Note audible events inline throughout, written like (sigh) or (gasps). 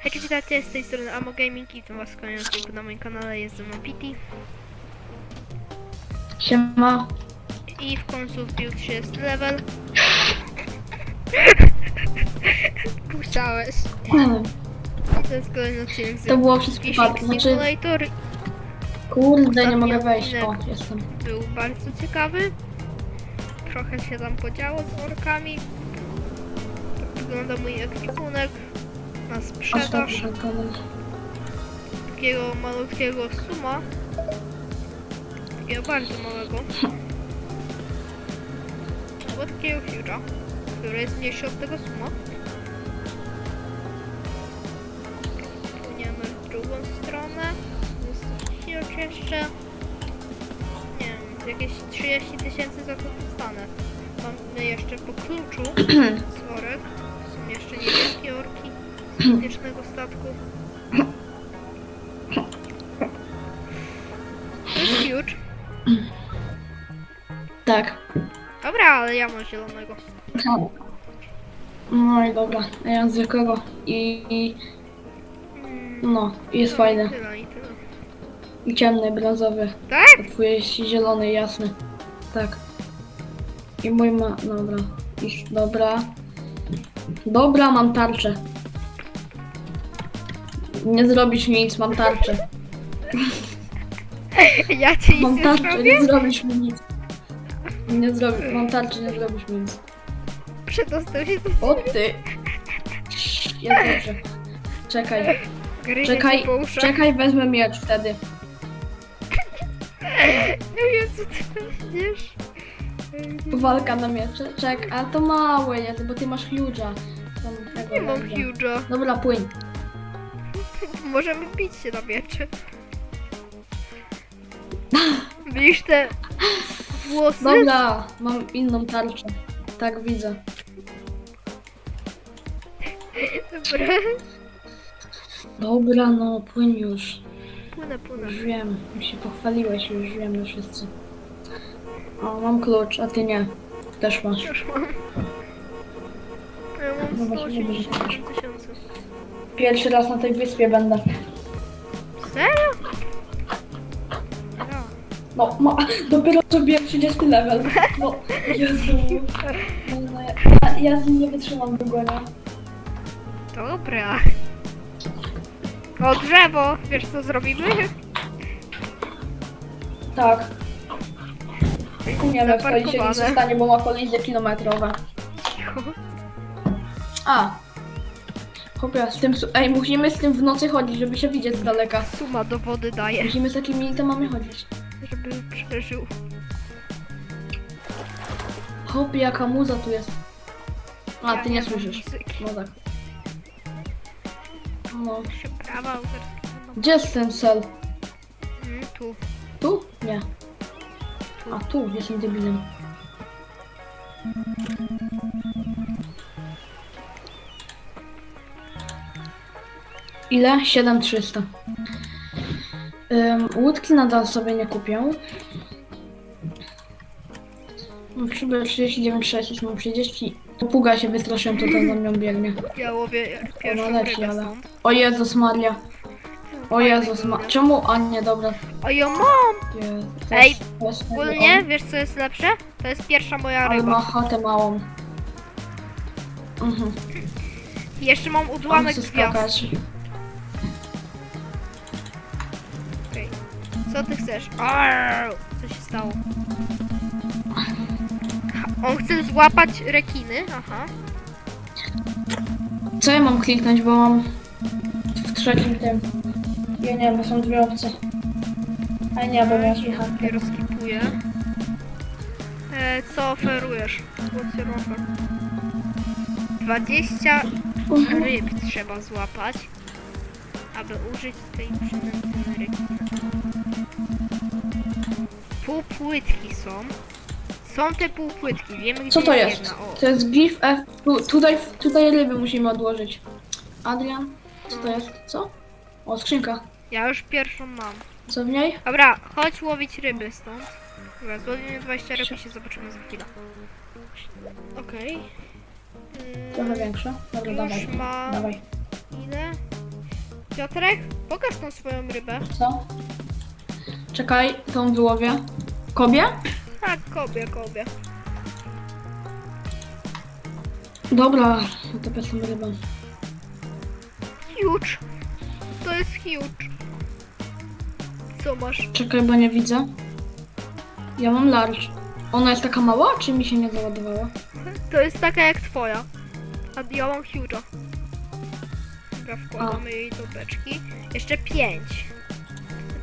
Hej, cześć, witajcie, z tej strony Amo Gaming i witam was kolejny na moim kanale, jest ze mną Pity Siema. i w końcu wbił 30 level. (laughs) Puszczałeś. I to jest kolejny odcinek z To było przez przypadek. Znaczy, Simulator. kurde, nie Ostatni mogę wejść. O, odcinek. jestem. Był bardzo ciekawy. Trochę się tam podziało z orkami. Tak wygląda mój ekwipunek na sprzedaż. takiego malutkiego suma. Takiego bardzo małego. Albo takiego huge'a, który jest mniejszy od tego suma. Płyniemy w drugą stronę. Jest huge jeszcze. Nie wiem, jakieś 30 tysięcy za to dostanę. Mamy jeszcze po kluczu z orek. Są jeszcze niebieskie orki wiecznego statku. To jest huge. Tak. Dobra, ale ja mam zielonego. No i dobra, ja mam zwykłego. I, i Mm, no, jest no fajny. I tyle, i tyle. I ciemny, brązowy. Tak? A twój jest zielony, jasny. Tak. I mój ma. Dobra. Iż, dobra. Dobra, mam tarczę. Nie zrobisz mi nic, mam tarczę. (laughs) Ja ci Mam nic nie tarczę, zrobię? nie zrobisz mi nic. Nie zrobisz, mam tarczę, nie zrobisz mi nic. Przedostał się do O ty! Jest dobrze. Czekaj, gryzie czekaj, ci po uszach. czekaj, wezmę miecz wtedy. Nie wiem, co ty będziesz. Walka na miecze. Czek, a to małe jest, bo ty masz huge'a. Tam tego Nie mam będzie. huge'a. Dobra, płyń. (laughs) Możemy bić się na miecze. (gasps) Widzisz te włosy? Dobra, mam inną tarczę. Tak widzę. Dobra. Dobra, no płyń już. Płynę, płynę. Już wiem, już się pochwaliłeś, już wiemy wszyscy. O, mam klucz, a ty nie. Też masz. Już mam. Ja mam właśnie, 180 tysięcy. Pierwszy raz na tej wyspie będę. Serio? Ja. No, ma, (laughs) dopiero zrobiłem 30 level. No, (laughs) Jezu. No, no, ja, ja z nim nie wytrzymam długo, nie? Dobra. O drzewo! Wiesz co zrobimy? Tak. Nie wiem, wtedy się nic nie Zaparkowane. stanie, bo ma kolizje kilometrowe. A. Chłopie, z tym... su- Ej, musimy z tym w nocy chodzić, żeby się widzieć z daleka. Suma do wody daje, Musimy z takimi itemami chodzić. żeby przeżył. Chłopie, jaka muza tu jest. A, Ja ty nie mam słyszysz. muzyki. No tak. No. Się prawa autorskie. Gdzie jest ten cel? Mm, tu. Tu? Nie. Tu. A tu, jestem debilem. Ile? 7300. Um, łódki nadal sobie nie kupię. Mam przybę 39,6, już mam 30. Popuga się wystraszyłem, to ten za mną biegnie. Ja łowię pierwszą Ona leci, rybę ale- stąd. O Jezus Maria. O Jezus Ma... Czemu? A nie, dobra. O ja mam! Jezus. Ej, jest Ogólnie, wiesz co jest lepsze? To jest pierwsza moja Ale ma ryba. chatę małą. Mhm. Jeszcze mam odłamek chce gwiazd. skakać. Co ty chcesz? Arr! Co się stało? On chce złapać rekiny, aha. Co ja mam kliknąć, bo mam w trzecim tym. Ja nie wiem, bo są dwie opcje. A nie, bo miałeś jechać. Dopiero skipuję. E, co oferujesz? What's your offer? 20 ryb trzeba złapać, aby użyć tej przynęty rekina. Półpłytki są. Są te półpłytki, wiemy gdzie Co to jest jedna. O, To jest GIF F. Tu, tutaj, tutaj ryby musimy odłożyć. Adrian, co to jest? Co? O, skrzynka. ja już pierwszą mam. Co w niej? Dobra, chodź łowić ryby stąd. Dobra, złowimy 20 ryb i się zobaczymy za chwilę. Okej. Trochę Mm, większa. Dobra, Już dawaj. ma Dawaj. ile? Piotrek, pokaż tą swoją rybę. Co? Czekaj, tą wyłowię. Kobie? Tak, kobie, kobie. Dobra, to tą rybę. Huge. To jest huge. Co masz? Czekaj, bo nie widzę. Ja mam large. Ona jest taka mała, czy mi się nie załadowała? To jest taka jak twoja. A ja mam huge'a. Dobra, wkładamy jej do beczki. Jeszcze pięć.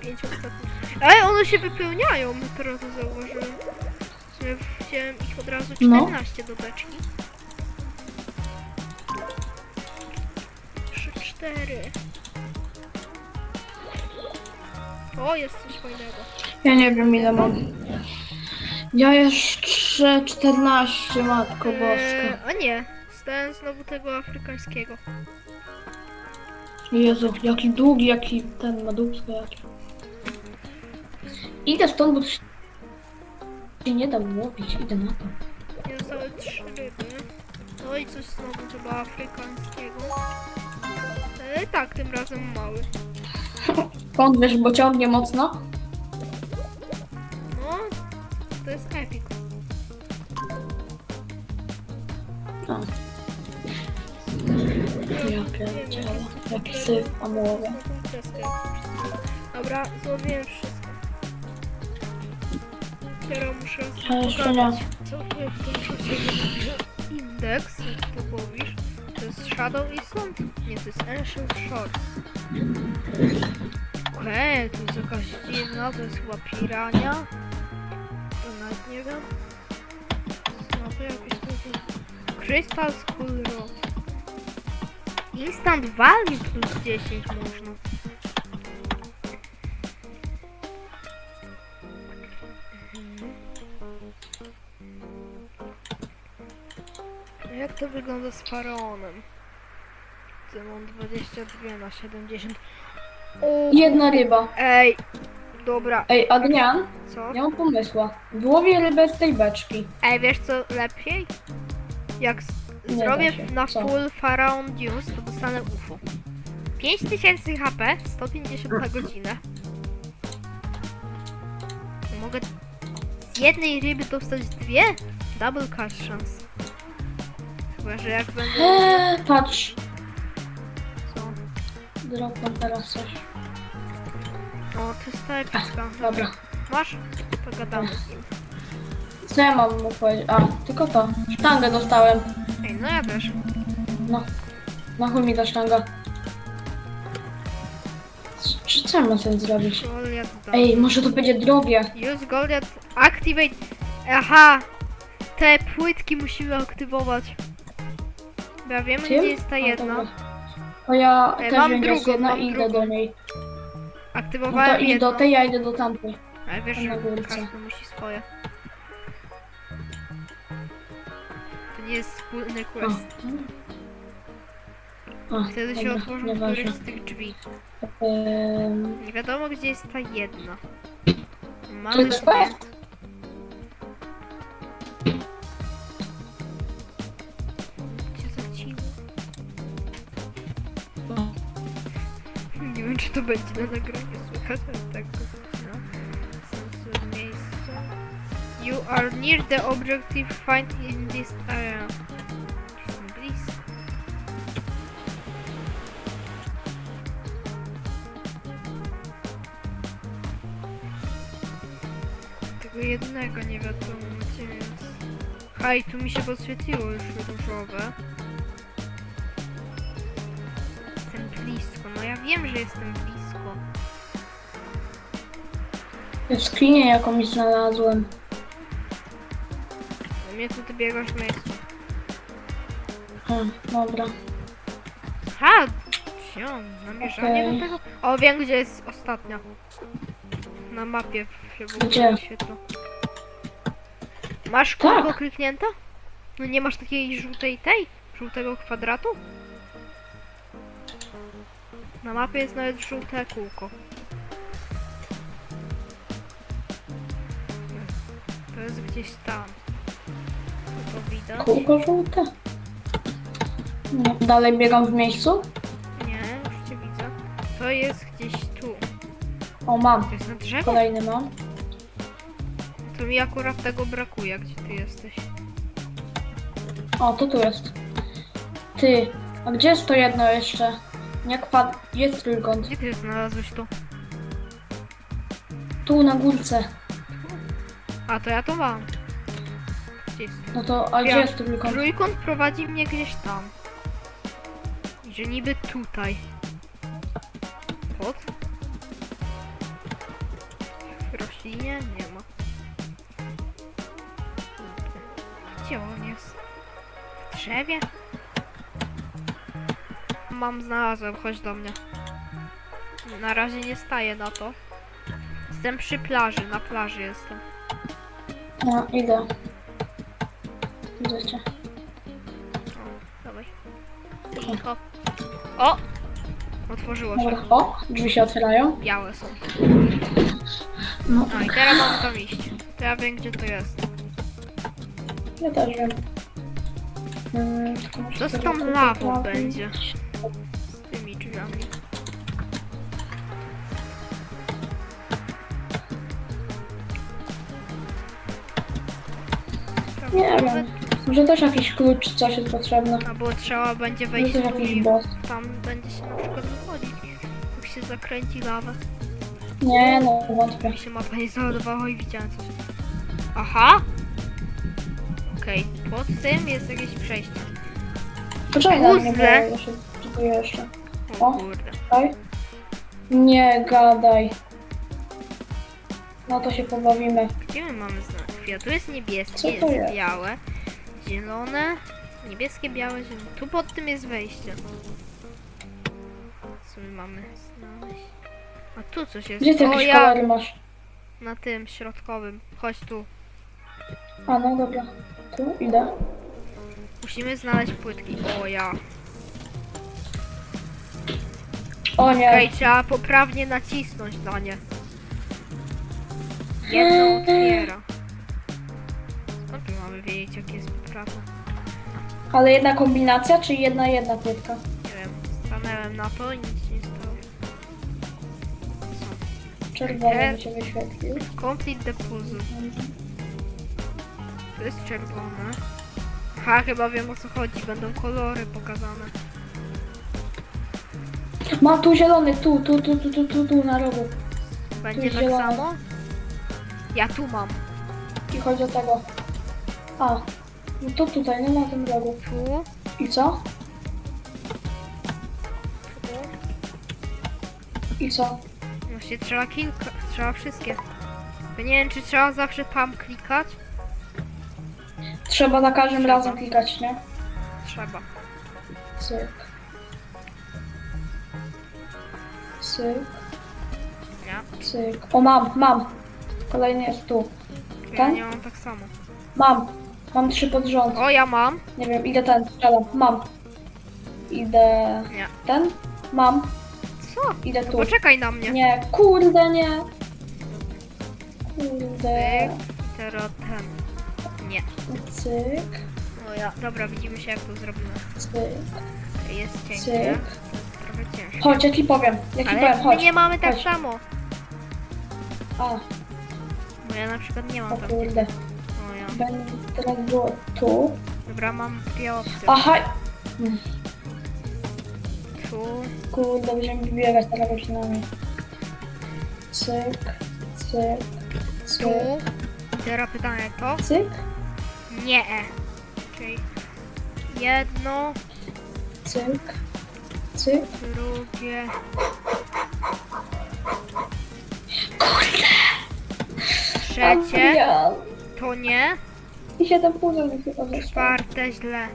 Pięć ostatnich. Ej, one się wypełniają, teraz zauważyłem. Ja Wziąłem ich od razu No. 14 do beczki. Trzy, cztery. O, jest coś fajnego. Ja nie wiem ile mam. Ja jeszcze 14, matko Eee, boska. a nie, stałem znowu tego afrykańskiego. Jezu, jaki długi, jaki ten ma dubsko jaki. Idę stąd, bo się nie da łowić, idę na to. Nie zostały trzy ryby. No i coś znowu chyba afrykańskiego. E, tak, tym razem mały. Skąd wiesz, bo ciągnie mocno? No, to jest epic. No. Ja pierdzielę, jaki syf amułowy. Dobra, złowiłem wszystko. Teraz muszę A jeszcze pokazać, co wy w tym czasie robicie. Indeks, jak to mówisz, to jest Shadow Island? Nie, to jest Ancient Shores. Okej, to jest jakaś dziwna, to jest chyba pirania. To nawet nie wiem. Znowu jakieś takie... Crystal School Road. Instant Value plus 10 można. Jak to wygląda z faraonem? Ty mam 22 na 70. O, Jedna ryba. Ej, dobra, Ej, Adrian, co? ja mam pomysła. Wyłowię rybę z tej beczki. Ej, wiesz co lepiej? Jak Nie zrobię da się. na Co? full Pharaon Dunes, to dostanę UFO. 5000 HP, 150 na godzinę. Mogę z jednej ryby dostać dwie? Double cash chance. Chyba, że jak będę... Eee, patrz. Co? Dropam teraz coś. O, to jest ta epicka. Dobra. Masz? Pogadamy z nim. Co ja mam mu powiedzieć? A, tylko to. Sztangę dostałem. Ej, no ja też. No. Na chuj mi ta sztanga. Czy co ja mam zrobić? Ej, może to będzie drogie. Use Goliath Activate. Aha! Te płytki musimy aktywować. Ja wiemy, Czym? gdzie jest ta A, jedna. dobra. To ja Ej, też mam gdzie jest drugą, jedna mam i idę drugą. do niej. No to idź jedną. do tej, ja idę do tamtej. Ale wiesz, na że górce. każdy musi swoje. To nie jest wspólny O. quest. A, Wtedy się dobra, otworzą nieważne. któryś z tych drzwi. Nie wiadomo, gdzie jest ta jedna. Mamy jest quest? To będzie na nagraniu słychać, ale tak go no. Sensu miejsca. You are near the objective find in this area. Blisko. Tego jednego nie wiadomo gdzie jest. Haj, tu mi się podświetliło już różowe. Blisko, no ja wiem, że jestem blisko. Jaskinię jakąś znalazłem. U mnie tu ty biegasz w miejscu. A, dobra. Ha! Wziąłem namierzanie Okej. do tego. O, wiem gdzie jest ostatnia. Na mapie się w ogóle Gdzie? Masz Tak. kółko kliknięte? No nie masz takiej żółtej tej? Żółtego kwadratu? Na mapie jest nawet żółte kółko. To jest gdzieś tam. To, to widać? Kółko żółte. No, dalej biegam w miejscu. Nie, już cię widzę. to jest gdzieś tu. O, mam. To jest na drzewie? Kolejny mam. To mi akurat tego brakuje, gdzie ty jesteś. O, to tu jest. Ty, a gdzie jest to jedno jeszcze? Nie kwad... Jest trójkąt. Gdzie ty znalazłeś to? Tu na górce. A, to ja to mam. Gdzie jest? No to, a gdzie Ja. jest trójkąt? Trójkąt prowadzi mnie gdzieś tam. Że niby tutaj. Pod? W roślinie? Nie ma. Gdzie on jest? W drzewie? Mam, znalazłem, chodź do mnie. Na razie nie staję na to. Jestem przy plaży, na plaży jestem. No, idę. Widzę cię. O, dawaj. O! Otworzyło się. Dobra, o, drzwi się otwierają. Białe są. No, A i teraz mamy tam iść. To ja wiem gdzie to jest. ja też wiem. Mm, tylko muszę Co z sobie tą to lawą poprawić. będzie? Nie wiem. Może też jakiś klucz czy coś jest potrzebne. Albo trzeba będzie wejść też w jakiś boss. Tam będzie się na przykład wychodzić. Jak się zakręci lawę. Nie, no wątpię. Mi się mapa nie załadowała i widziałem coś. Aha! Okej, pod tym jest jakieś przejście. Poczekaj na mnie, bo ja się próbuję jeszcze. O O. kurde. Czekaj. Nie gadaj. No to się pobawimy. Gdzie my mamy znak? Tu jest Co niebieskie, to jest, jest? białe, zielone, niebieskie, białe, zielone. Tu pod tym jest wejście. Co my mamy znaleźć? A tu coś jest. Gdzie ty o jakieś ja, kolory masz? na tym środkowym. Chodź tu. A no dobra. Tu idę. Musimy znaleźć płytki. O ja. O nie. Okej, trzeba poprawnie nacisnąć na nie. Jedno otwiera. Skąd my mamy wiedzieć, jakie jest poprawne? Ale jedna kombinacja, czy jedna jedna płytka? Nie wiem. Stanęłem na to i nic nie stało. Czerwony mi się wyświetlił. Complete the puzzle. To jest czerwone. Ha, chyba wiem o co chodzi. Będą kolory pokazane. Mam tu zielony, tu, tu, tu, tu, tu, tu, tu na rogu. Będzie jest tak zielone. samo? Ja tu mam. I chodzi o tego. A. No to tutaj, nie na tym rogu. Tu. I co? Tu. I co? Właśnie trzeba kilka. Trzeba wszystkie. Ja nie wiem, czy trzeba zawsze tam klikać. Trzeba za każdym Trzeba. razem klikać, nie? Trzeba. Cyk. Cyk, Nie? cyk. O, mam, mam. Kolejny jest tu. Ja Ten? nie mam tak samo. Mam. Mam trzy pod rząd. O, ja mam. Nie wiem, idę ten, strzelam. Mam. Idę... Nie. Ten? Mam. Co? Idę No tu. poczekaj na mnie. Nie, kurde, nie. Kurde. Cyk. Teraz ten. Nie. Cyk, O ja. Dobra, widzimy się jak to zrobimy. cyk, Jest cięcie. cyk. Trochę. Chodź, ja ci powiem. Ja ci Ale powiem, my chodź. nie mamy tak chodź. samo. A, Bo ja na przykład nie mam o tak. kurde. Będzie teraz było tu. Dobra, mam dwie opcje. Aha, Tu. kurde, będziemy biegać teraz godzinami. Cyk, cyk, cyk, Tu. Teraz pytanie to? cyk, Nie. Okej. Jedno, cyk, cyk. drugie. Trzecie. Ja. To nie. I siedem puzzle mi chyba zostało. Czwarte źle.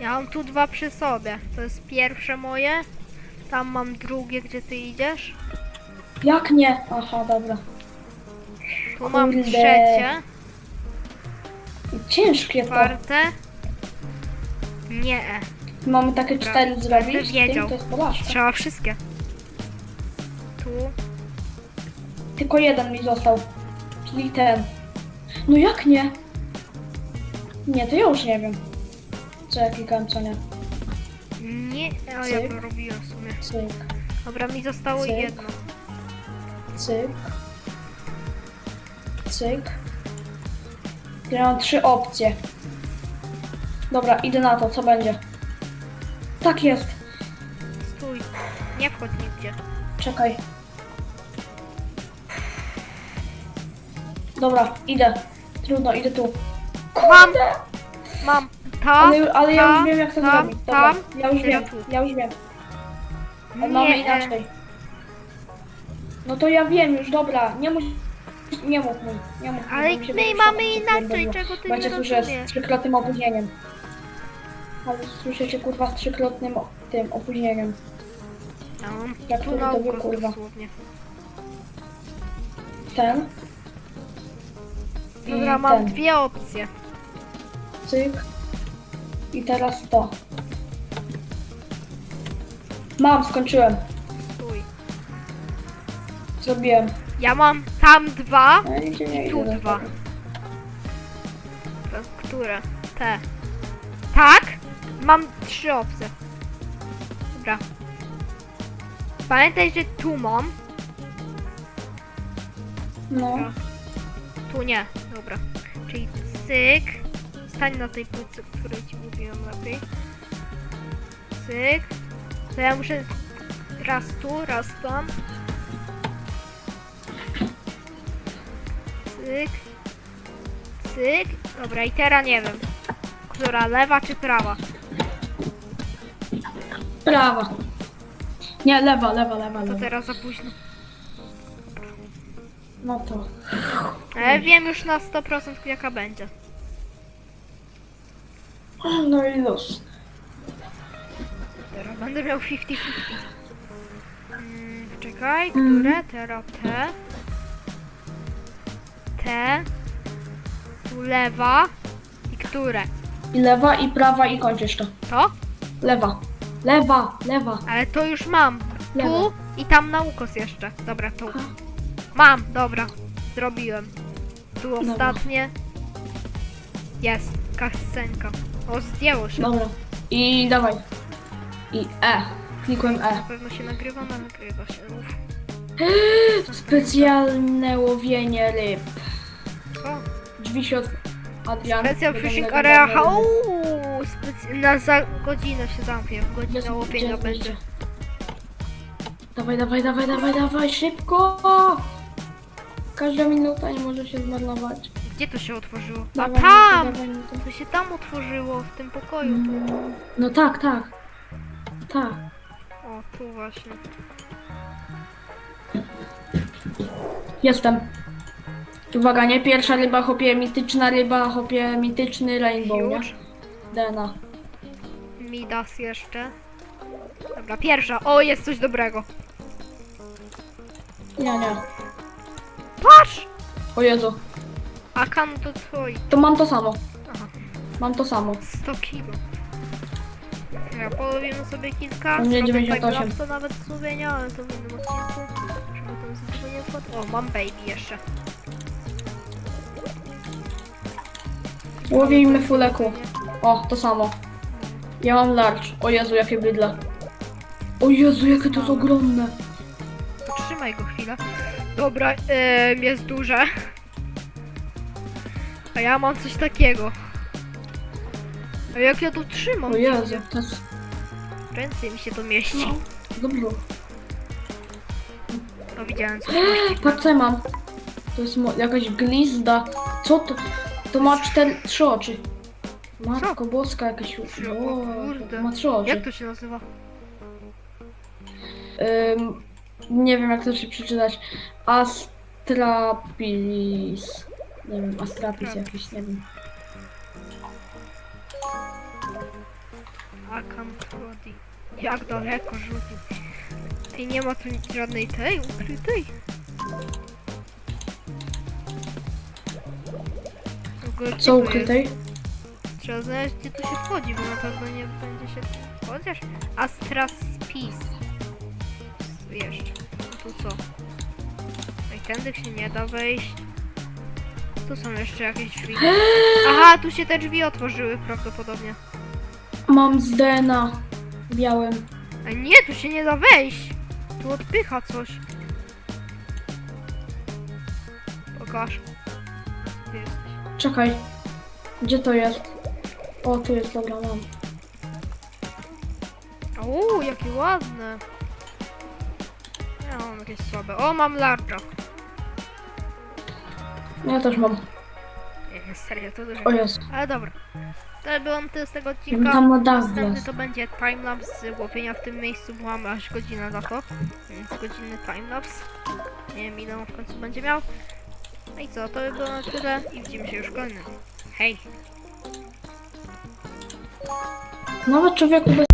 Ja mam tu dwa przy sobie. To jest pierwsze moje. Tam mam drugie, gdzie ty idziesz. Jak nie? Aha, dobra. Tu mam Kurde. trzecie. Ciężkie to. Czwarte. Nie. Mamy takie Dobra, cztery zrobić. z tym wiedział. To jest poważne. Trzeba wszystkie. Tu. Tylko jeden mi został. Czyli ten. No jak nie? Nie, to ja już nie wiem. Co ja klikałem, co nie. Nie, a ja Cyk. to robiłem w sumie. Cyk, Dobra, mi zostało Cyk. jedno. cyk. Cyk. Ja mam trzy opcje. Dobra, idę na to, co będzie. Tak jest. Stój. Nie wchodź nigdzie. Czekaj. Dobra, idę. Trudno, idę tu. Mam! Mam! Ta, Ale, ale ja już wiem jak to tam, zrobić. Dobra, tam, ja już wiem, tu. ja już wiem. Ale mamy Nie, inaczej. No to ja wiem już, dobra, nie mów, nie mów mi, nie mów Ale bo mi się my będzie mamy inaczej, czego ty Będzie nie słyszę rozumiesz. z trzykrotnym opóźnieniem. Ale słyszę się kurwa z trzykrotnym o- tym opóźnieniem. Ja mam Jak tu to na uko kurwa? dosłownie. Ten. I Dobra, mam ten. dwie opcje. Cyk. I teraz to. Mam, skończyłem. Stój. Zrobiłem. Ja mam tam dwa, No, nigdzie nie I tu idę dwa. tego. które? Te. Tak? Mam trzy opcje. Dobra. Pamiętaj, że tu mam. No. Dobra. Tu nie. Dobra. Czyli cyk. Stań na tej płytce, o której ci mówiłem lepiej. Cyk. To ja muszę raz tu, raz tam. Cyk. Cyk. Dobra, i teraz nie wiem. Która lewa czy prawa? Prawa. Nie, lewa, lewa, lewa, To lewa. teraz za późno. No to. Ale wiem już na 100% jaka będzie. No i los. Teraz będę miał 50-50. Mm, czekaj, Mm. które? Teraz te. Te. Tu lewa. I które? I lewa, i prawa, i kończysz to. To? Lewa. Lewa, lewa. Ale to już mam. Lewa. Tu i tam na ukos jeszcze. Dobra, tu. Mam, dobra. Zrobiłem. Tu ostatnie. Jest. Kascenka. O, zdjęło się. Dobra. I dawaj. I E. Klikłem Na E. pewno się nagrywa, no nagrywa się. Uf. (gasps) Specjalne łowienie ryb. Co? Drzwi się od... Adrian. Special będą Fishing legendarne Area. ryby. Uuu, spec- na za godzinę się zamknie. Godzina Jest- łowienia gdzie- będzie. gdzie? Dawaj, dawaj, dawaj, dawaj, dawaj, szybko! Każda minuta nie może się zmarnować. Gdzie to się otworzyło? A Dawaj, tam! dawaj. To się tam otworzyło, w tym pokoju. Mm, No tak, tak. Tak. O, tu właśnie. Jestem. Uwaga, nie pierwsza ryba, chopie mityczna ryba, chopie mityczny rainbow, nie? Huge. Dena. Midas jeszcze. Dobra, pierwsza. O, jest coś dobrego. Nie, nie. Patrz! O Jezu. Akan to twój. To mam to samo. Aha, Mam to samo. 100 kilo. Ja połowimy sobie kilka. U mnie zrobię 98. timelapsa nawet złowienia, ale to w innym odcinku. Żeby nie. O, mam baby jeszcze. Łowimy fuleku. O, to samo. Ja mam large. O Jezu, jakie bydle. O Jezu, jakie to jest ogromne. Potrzymaj go chwilę. Dobra, em, jest duże. A ja mam coś takiego. A jak ja to trzymam? O Jezu, to jest... Ręce mi się to mieści. No, dobrze. No widziałem coś mieści. Patrz co ja mam. To jest mo- jakaś glizda. Co to? To ma cztery, trzy oczy. Matko boska jakaś... Trzy- o Boże, kurde. Ma trzy oczy. Jak to się nazywa? Ym, nie wiem jak to się przeczytać. Astrapilis. Nie wiem, Astrapis jakiś, nie wiem. Jak daleko rzucił. Ty nie ma tu żadnej tej ukrytej? Co ukrytej? Trzeba znaleźć gdzie tu się wchodzi, bo na pewno nie będzie się... Chociaż Astras Jeszcze. No tu co? No i tędy się nie da wejść. Tu są jeszcze jakieś drzwi. (gasps) Aha, tu się te drzwi otworzyły prawdopodobnie. Mam z DNA. białym. A nie, tu się nie da wejść. Tu odpycha coś. Pokaż. Gdzie jesteś? Czekaj. Gdzie to jest? O, tu jest, dobra, mam. Uuu, jakie ładne. Ja mam jakieś słabe. O, mam larcza. Ja też mam. Nie, serio, to dużo. O. Ale dobra. To było na tyle z tego odcinka. Tam Następny to będzie timelapse z łowienia w tym miejscu, bo mamy aż godzinę na to. Więc godzinny timelapse. Nie wiem ile on w końcu będzie miał. No i co, to by było na tyle i widzimy się już w kolejnym. Hej! Nawet człowieku bez